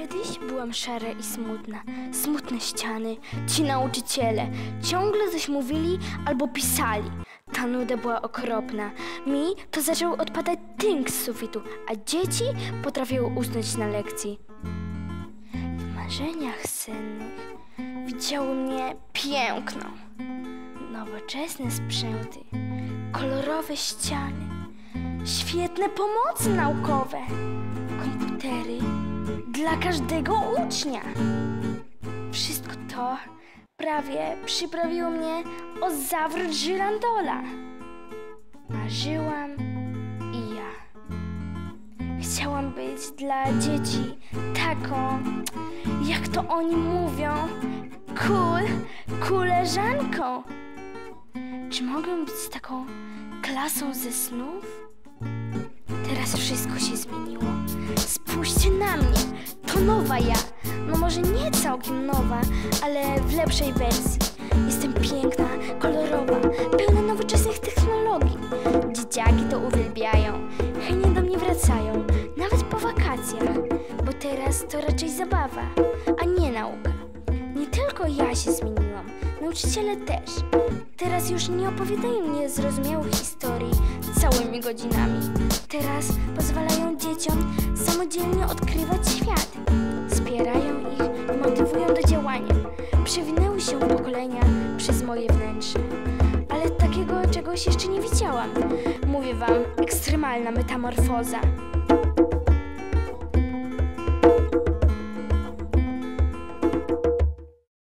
Kiedyś byłam szara i smutna. Smutne ściany, ci nauczyciele. Ciągle coś mówili albo pisali. Ta nuda była okropna. Mi to zaczął odpadać tynk z sufitu, a dzieci potrafiły usnąć na lekcji. W marzeniach sennych widziały mnie piękną. Nowoczesne sprzęty, kolorowe ściany, świetne pomocy naukowe, dla każdego ucznia. Wszystko to prawie przyprawiło mnie o zawrót Żylandola. Marzyłam i ja. Chciałam być dla dzieci taką, jak to oni mówią, cool, koleżanką. Czy mogę być taką klasą ze snów? Teraz wszystko się zmieniło. Nowa ja. No może nie całkiem nowa, ale w lepszej wersji. Jestem piękna, kolorowa, pełna nowoczesnych technologii. Dzieciaki to uwielbiają. Chętnie do mnie wracają, nawet po wakacjach. Bo teraz to raczej zabawa, a nie nauka. Nie tylko ja się zmieniłam, nauczyciele też. Teraz już nie opowiadają niezrozumiałych historii całymi godzinami. Teraz pozwalają dzieciom czegoś jeszcze nie widziałam. Mówię wam, ekstremalna metamorfoza.